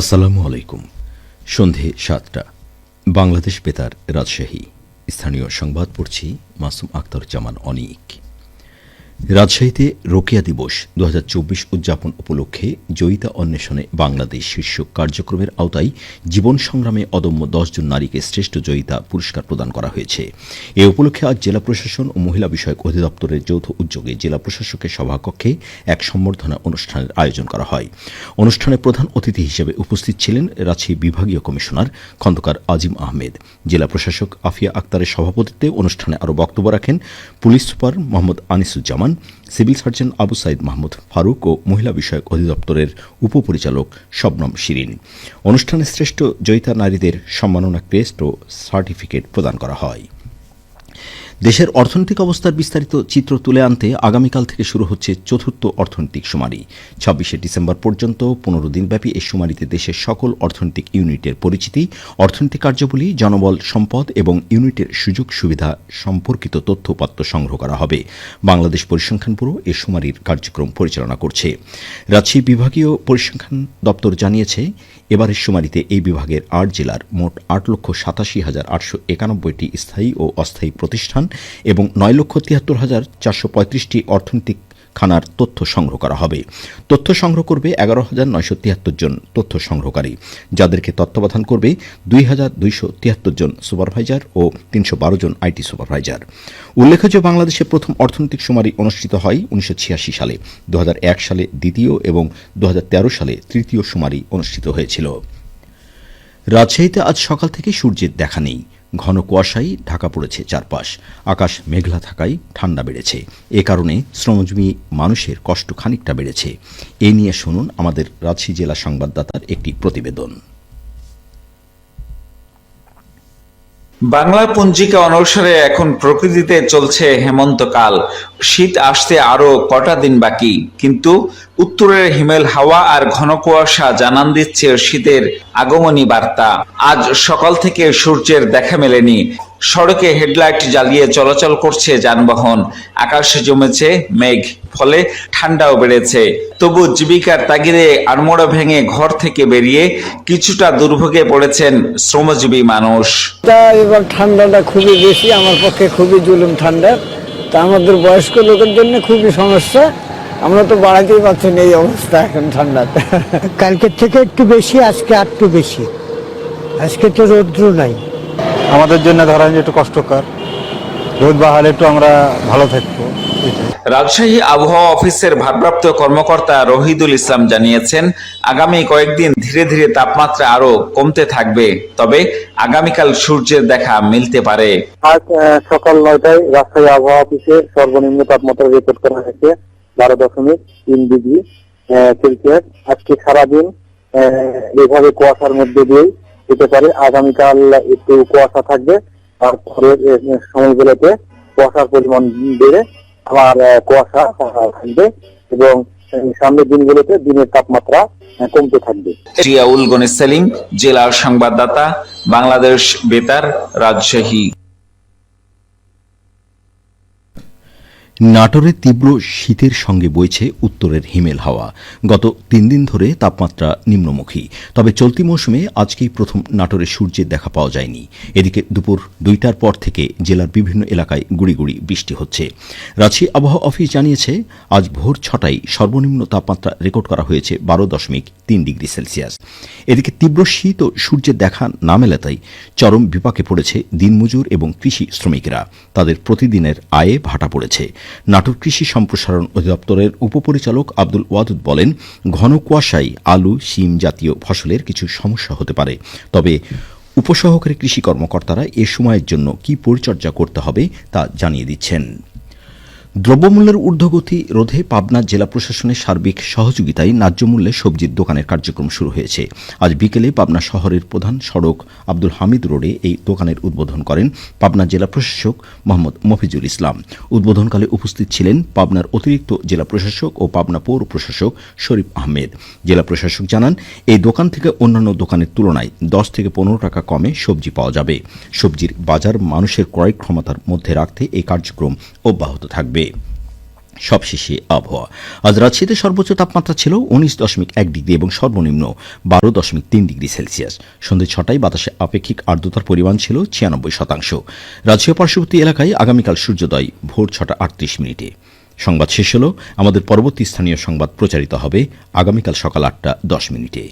আসসালামু আলাইকুম। সন্ধে সাতটা। বাংলাদেশ বেতার রাজশাহী। স্থানীয় সংবাদ পড়ছি মাসুম আক্তার জামান অনিক। রাজশাহীতে রোকেয়া দিবস দু হাজার চব্বিশ উদযাপন উপলক্ষে জয়িতা অন্বেষণে বাংলাদেশ শীর্ষক কার্যক্রমের আওতায় জীবন সংগ্রামে অদম্য দশজন নারীকে শ্রেষ্ঠ জয়িতা পুরস্কার প্রদান করা হয়েছে। এ উপলক্ষে আজ জেলা প্রশাসন ও মহিলা বিষয়ক অধিদপ্তরের যৌথ উদ্যোগে জেলা প্রশাসকের সভাকক্ষে এক সম্বর্ধনা অনুষ্ঠানের আয়োজন করা হয়। অনুষ্ঠানে প্রধান অতিথি হিসেবে উপস্থিত ছিলেন রাজশাহী বিভাগীয় কমিশনার খন্দকার আজিম আহমেদ। জেলা প্রশাসক আফিয়া আক্তারের সভাপতিত্বে অনুষ্ঠানে আরও বক্তব্য রাখেন police super Mohammad Anisuzzaman civil surgeon Abu Sayed Mahmud Faruk ও মহিলা বিষয়ক অধিদপ্তরের উপপরিচালক শবনম শিরিন। অনুষ্ঠানে শ্রেষ্ঠ জয়িতা নারীদের সম্মাননা ক্রেস্ট ও সার্টিফিকেট প্রদান করা হয়। দেশের অর্থনৈতিক অবস্থার বিস্তারিত চিত্র তুলে আনতে আগামীকাল থেকে শুরু হচ্ছে চতুর্থ অর্থনৈতিক শুমারি ছাব্বিশে ডিসেম্বর পর্যন্ত পনেরো দিনব্যাপী এই শুমারিতে দেশের সকল অর্থনৈতিক ইউনিটের পরিচিতি, অর্থনৈতিক কার্যাবলী, জনবল, সম্পদ এবং ইউনিটের সুযোগ সুবিধা সম্পর্কিত তথ্যপত্র সংগ্রহ করা হবে। বাংলাদেশ পরিসংখ্যান ব্যুরো এ শুমারির কার্যক্রম পরিচালনা করছে। রাজশাহী বিভাগীয় পরিসংখ্যান দপ্তর জানিয়েছে এবারের শুমারিতে এই বিভাগের আট জেলার মোট আট লক্ষ সাতাশি হাজার আটশো একানব্বইটি স্থায়ী ও অস্থায়ী প্রতিষ্ঠান এবং নয় লক্ষ তিয়াত্তর হাজার চারশো পঁয়ত্রিশটি অর্থনৈতিক খানার তথ্য সংগ্রহ করা হবে। তথ্য সংগ্রহ করবে এগারো হাজার নয়শো তিয়াত্তর জন তথ্য সংগ্রহকারী, যাদেরকে তত্ত্বাবধান করবে দুই হাজার দুইশো তিয়াত্তর জন সুপারভাইজার ও তিনশো বারো জন আইটি সুপারভাইজার। উল্লেখ্য যে বাংলাদেশে প্রথম অর্থনৈতিক শুমারি অনুষ্ঠিত হয় উনিশশো ছিয়াশি সালে। দু হাজার এক সালে দ্বিতীয় এবং দু হাজার তেরো সালে তৃতীয় শুমারি অনুষ্ঠিত হয়েছিল। রাজশাহীতে আজ সকাল থেকে সূর্যের দেখা নেই। ঘন কুয়াশাই ঢাকা পড়েছে চারপাশ। আকাশ মেঘলা থাকায় ঠান্ডা বেড়েছে। এ কারণে শ্রমজীবী মানুষের কষ্ট খানিকটা বেড়েছে। এ নিয়ে শুনুন আমাদের রাজশাহী জেলা সংবাদদাতার একটি প্রতিবেদন। বাংলা পঞ্জিকা অনুসারে এখন প্রকৃতিতে চলছে হেমন্তকাল শীত আসতে আরও কটা দিন বাকি, কিন্তু উত্তরের হিমেল হাওয়া আর ঘন কুয়াশা জানান দিচ্ছে শীতের আগমনী বার্তা। আজ সকাল থেকে সূর্যের দেখা মেলেনি। সড়কে হেডলাইট জ্বালিয়ে চলাচল করছে যানবাহন। আকাশে জমেছে, মেঘ, ফলে ঠান্ডাও বেড়েছে। তবু জীবিকার তাগিদে আড়মোড়া ভেঙে ঘর থেকে বেরিয়ে কিছুটা দুর্ভোগে পড়েছেন শ্রমজীবী মানুষ। এবার ঠান্ডাটা খুবই বেশি, আমার পক্ষে খুবই জুলুম ঠান্ডা। তা আমাদের বয়স্ক লোকের জন্য খুবই সমস্যা। আমরা তো বাড়াতেই পারছি না এই অবস্থা এখন ঠান্ডাতে। কালকের থেকে একটু বেশি আজকে আর একটু বেশি। আজকে তো রৌদ্র নাই। আমাদের জন্য ধরেন যে একটু কষ্টকর। রোদ বাহালে একটু আমরা ভালো থাকব রাজশাহী আবহাওয়া অফিসের ভারপ্রাপ্ত কর্মকর্তা রহিদুল ইসলাম জানিয়েছেন আগামী কয়েকদিন ধীরে ধীরে তাপমাত্রা আরও কমতে থাকবে তবে আগামীকাল সূর্যের দেখা মিলতে পারে। আজ আহ, সকাল নয়টায় রাজশাহী আবহাওয়া অফিসে সর্বনিম্ন তাপমাত্রা রেকর্ড করা হয়েছে বারো দশমিক তিন ডিগ্রি সেলসিয়াস। আজকে সারাদিন আহ, এভাবে কুয়াশার মধ্যে দিয়েই যেতে পারে। আগামীকাল একটু কুয়াশা থাকবে। তারপরে সময়গুলোতে কুয়াশার পরিমাণ বেড়ে আবার কুয়াশা থাকবে এবং সামনের দিনগুলোতে দিনের তাপমাত্রা কমতে থাকবে। জিয়াউল গণেশ সেলিম জেলা সংবাদদাতা, বাংলাদেশ বেতার, রাজশাহী। নাটোরে তীব্র শীতের সঙ্গে বইছে উত্তরের হিমেল হাওয়া। গত তিন দিন ধরে তাপমাত্রা নিম্নমুখী। তবে চলতি মৌসুমে আজকেই প্রথম নাটোরে সূর্যের দেখা পাওয়া যায়নি। এদিকে দুপুর দুইটার পর থেকে জেলার বিভিন্ন এলাকায় গুড়ি গুড়ি বৃষ্টি হচ্ছে। রাজশাহী আবহাওয়া অফিস জানিয়েছে, আজ ভোর ছটায় সর্বনিম্ন তাপমাত্রা রেকর্ড করা হয়েছে বারো দশমিক তিন ডিগ্রি সেলসিয়াস। এদিকে তীব্র শীত ও সূর্যের দেখা না মেলাতেই চরম বিপাকে পড়েছে দিনমজুর এবং কৃষি শ্রমিকরা। তাদের প্রতিদিনের আয়ে ভাটা পড়েছে। নাটোর কৃষি সম্প্রসারণ অধিদপ্তরের উপপরিচালক আব্দুল ওয়াদুদ বলেন, ঘন কুয়াশায় আলু, শিম জাতীয় ফসলের কিছু সমস্যা হতে পারে। তবে উপসহকারী কৃষি কর্মকর্তারা এ সময়ের জন্য কি পরিচর্যা করতে হবে তা জানিয়ে দিচ্ছেন। দ্রব্যমূল্যের ঊর্ধ্বগতি রোধে পাবনা জেলা প্রশাসনের সার্বিক সহযোগিতায় ন্যায্য মূল্যে সবজির দোকানের কার্যক্রম শুরু হয়েছে। আজ বিকেলে পাবনা শহরের প্রধান সড়ক আব্দুল হামিদ রোডে এই দোকানের উদ্বোধন করেন পাবনা জেলা প্রশাসক মোহাম্মদ মফিজুল ইসলাম। উদ্বোধনকালে উপস্থিত ছিলেন পাবনার অতিরিক্ত জেলা প্রশাসক ও পাবনা পৌর প্রশাসক শরীফ আহমেদ। জেলা প্রশাসক জানান, এই দোকান থেকে অন্যান্য দোকানের তুলনায় দশ থেকে পনেরো টাকা কমে সবজি পাওয়া যাবে। সবজির বাজার মানুষের ক্রয় ক্ষমতার মধ্যে রাখতে এই কার্যক্রম অব্যাহত থাকবে। সবশেষে আবহাওয়া। আজ রাজশাহীতে সর্বোচ্চ তাপমাত্রা ছিল উনিশ দশমিক এক ডিগ্রি এবং সর্বনিম্ন বারো দশমিক তিন ডিগ্রি সেলসিয়াস। সন্ধে ছটায় বাতাসে আপেক্ষিক আর্দ্রতার পরিমাণ ছিল ছিয়ানব্বই শতাংশ। রাজশাহী পার্শ্ববর্তী এলাকায় আগামীকাল সূর্যোদয় ভোর ছটা আটত্রিশ মিনিটে। সংবাদ শেষ হল। আমাদের পরবর্তী স্থানীয় সংবাদ প্রচারিত হবে আগামীকাল সকাল আটটা দশ মিনিটে।